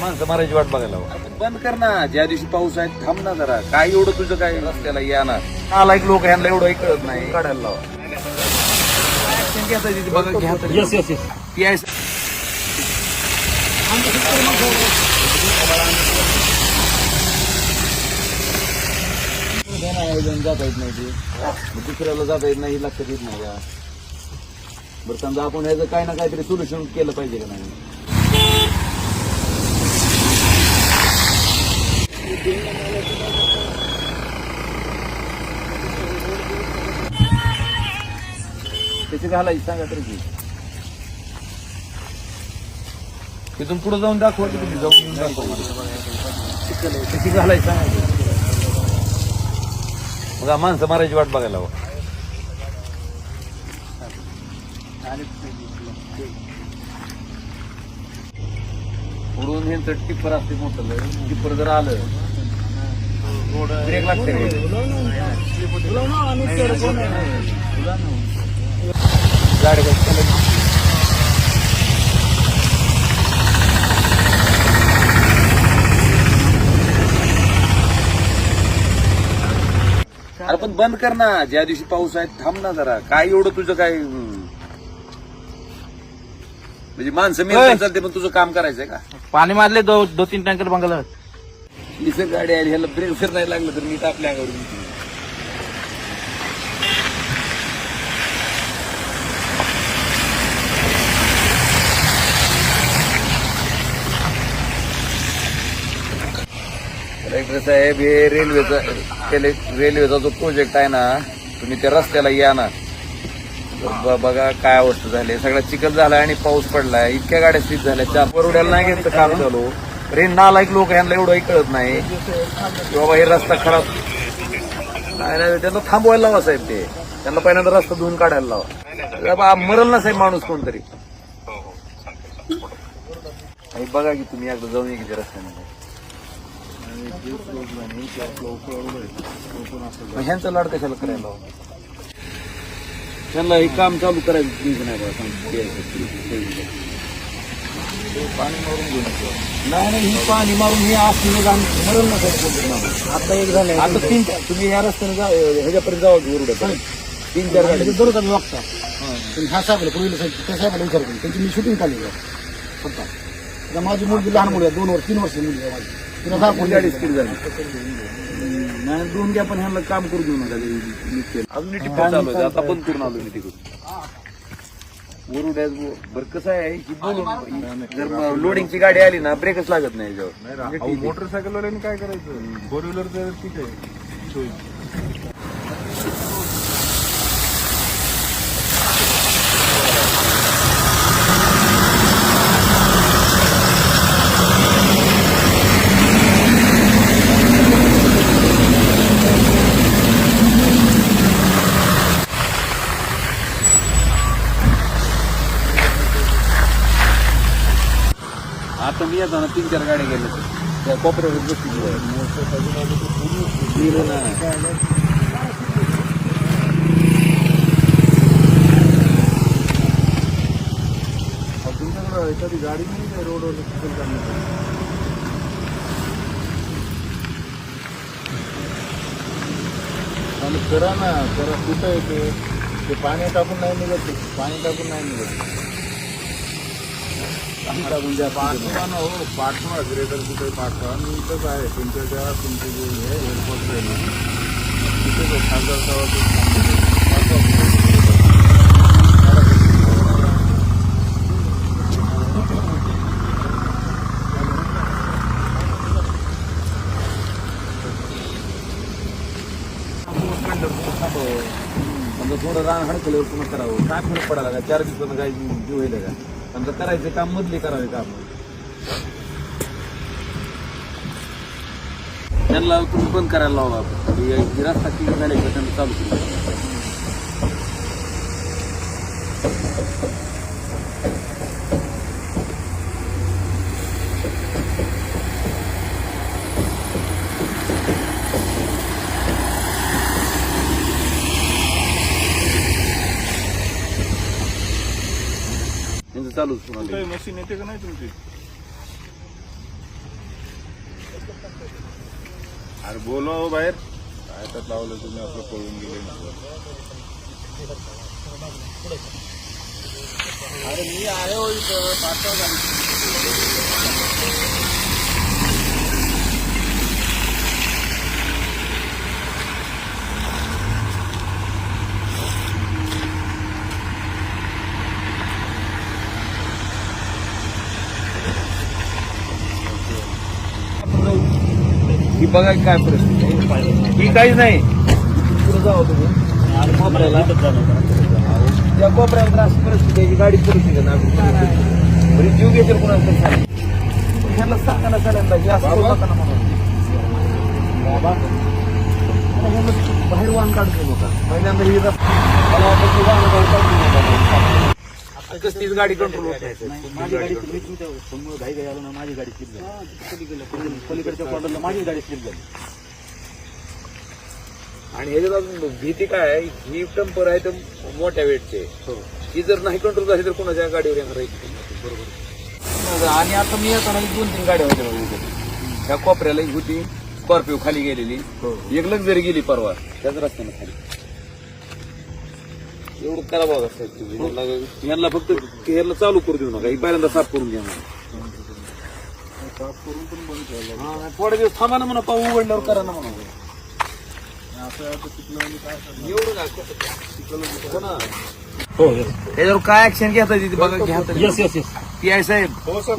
माणसं मारायची वाट बघायला बंद कर ना. ज्या दिवशी पाऊस आहे थांब ना जरा. काय एवढं तुझं काय रस्त्याला या ना नालायक लोक ह्यांना एवढं कळत नाही. काढायला लावा. Action घ्या तरी, बघा घ्या तरी. ती आहे जाता येत नाही ते. मग दुसऱ्याला जाता येत नाही हे लक्षात येत नाही का? बरं समजा आपण ह्याचं काय ना काहीतरी सोल्युशन केलं पाहिजे का नाही? त्याची घालायची सांगा तरी की तिथून पुढे जाऊन दाखवा तुम्ही जाऊन येऊन दाखवा. त्याची घालायची सांगा बघा माणसं मारायची वाट बघायला हवं उडून हे टिप्पर असते मोठं टिप्पर जर आलं ब्रेक लागते गाडी. अरे पण बंद कर ना. ज्या दिवशी पाऊस आहे थांब ना जरा. काय एवढं तुझं काय. म्हणजे माणसं मी चालते पण तुझं काम करायचंय का? पाणी मारले दो दो तीन टँकर बंगाला इथं गाडी आली ह्याला ब्रेक जर नाही लागलं तर मी आपल्या अंगावर येते. कलेक्टर साहेब हे रेल्वेचा रेल्वेचा जो प्रोजेक्ट आहे ना तुम्ही त्या रस्त्याला या ना. बघा काय अवस्था झाली. सगळा चिखल झाला आणि पाऊस पडलाय इतक्या गाड्या स्थित झाल्या. चार परवड्याला नाही घेतलं काम चालू. रे नालायक लोक ह्यांना एवढंही कळत नाही. की बाबा हे रस्ता खराब. नाही नाही त्यांना थांबवायला लावा साहेब ते. त्यांना पहिल्यांदा रस्ता धुवून काढायला लावा. बाबा मरल ना साहेब माणूस कोणतरी. हे बघा की तुम्ही एकदा जाऊन ये की रस्त्याने ह्यांचं लाड कशाला करायला लावा? त्यांना हे काम चालू करायचं नाही बाबा पाणी मारून घेऊन नाही नाही ही पाणी मारून हे असं जाऊन मरल ना साहेब कोणतरी माणूस. आता एक झालंय आता तीन तुम्ही या रस्त्याने जा ह्याच्यापर्यंत जावा वरुड्यापर्यंत. तीन चार गाडी दररोज आम्ही वागता. पण ह्या साहेबाला पूर्वीला साहेब त्या साहेबाला विचारतो. त्यांची मी शूटिंग आहे. फक्त. आता माझी मुलगी लहान मुली आहे दोन वर्ष तीन वर्ष मुलगी आहे माझी. तिला गाडी स्पीड झाली. नाही दोन घ्या पण ह्यांना काम करू देऊ नका. अजून आता बंद करून आलो मी तिकडून वरुड्यात बरं कसं आहे की बोलून जर लोडिंगची गाडी आली ना ब्रेकच लागत नाही याच्यावर. मोटरसायकलवाल्याने काय करायचं? फोर व्हीलर ठीक आहे. आता मी येतो ना तीन चार गाड्या गेल्या. त्या कोपऱ्यावर बसली ना एखादी गाडी नाही काय रोडवर चिखल करण्यासाठी? आणि करा ना करा कुठं येते ते? पाणी टाकून नाही निघत पाणी टाकून नाही निघत. द्या पाठवा ना हो पाठवा. ग्रेटर कुठे पाठवा? मी इथंच आहे. तुमच्या त्या तुमचे जे हे एअरपोर्ट आहे ना. तिथेच खासदार समजा थोडं रान हडकल्यावर पुन्हा करावं. काय फरक पडायला का चार दिवसानं काय जीव होईल का? समजा करायचे काम मधले करावे काम त्यांना तुम्ही बंद करायला लावा आपण. हे रस्ता झाले त्यांना चालू चालू मशीन येते का नाही तुमची? अरे बोला हो बाहेर. काय लावलं तुम्ही आपलं पळून गेले अरे मी आहे हो इथं पाठवा बघा काय परिस्थिती आहे. ही काहीच नाही. पुढे तुम्ही त्या कोपऱ्याला अशी परिस्थिती आहे की गाडी परिस्थिती आहे ना बरी जीव घेतील कोणाला तरी ह्याला सांगायला चालेल हे असं म्हणून. बाहेर वाहन काढतो नका पहिल्यांदा ही रस्ता मला वाटतं की वाहनं कसलीच गाडी कंट्रोल होत नाही. माझी गाडी स्लिप होत्या समोर घाई घाई आलो ना माझी गाडी स्लिप झाली. पलीकडच्या कॉर्नरला माझी गाडी स्लिप झाली. आणि ह्याच्यात अजून भीती काय आहे ही टंपर आहे तर मोठ्या वेटचे. ही. जर नाही कंट्रोल झाली तर कोणाच्या गाडीवर येणार आहे? बरोबर. आणि आता मी येताना दोन तीन गाड्या होत्या बघा. त्या कोपऱ्याला एक होती स्कॉर्पिओ खाली गेलेली. एक लक्झरी गेली परवा. त्याच रस्त्याने खाली. एवढं करा बघा साहेब तुम्ही. यांना- यांना फक्त ह्याला चालू करू देऊ नका. ही पहिल्यांदा साफ करून घ्या म्हणा. हा, थोडे दिवस थांबा ना म्हणा पाऊ उघडल्यावर करा ना म्हणा. हो हो. त्याच्यावर काय ऍक्शन घेता येते बघा घ्या तरी. Yes yes yes P I साहेब. हो. हो सर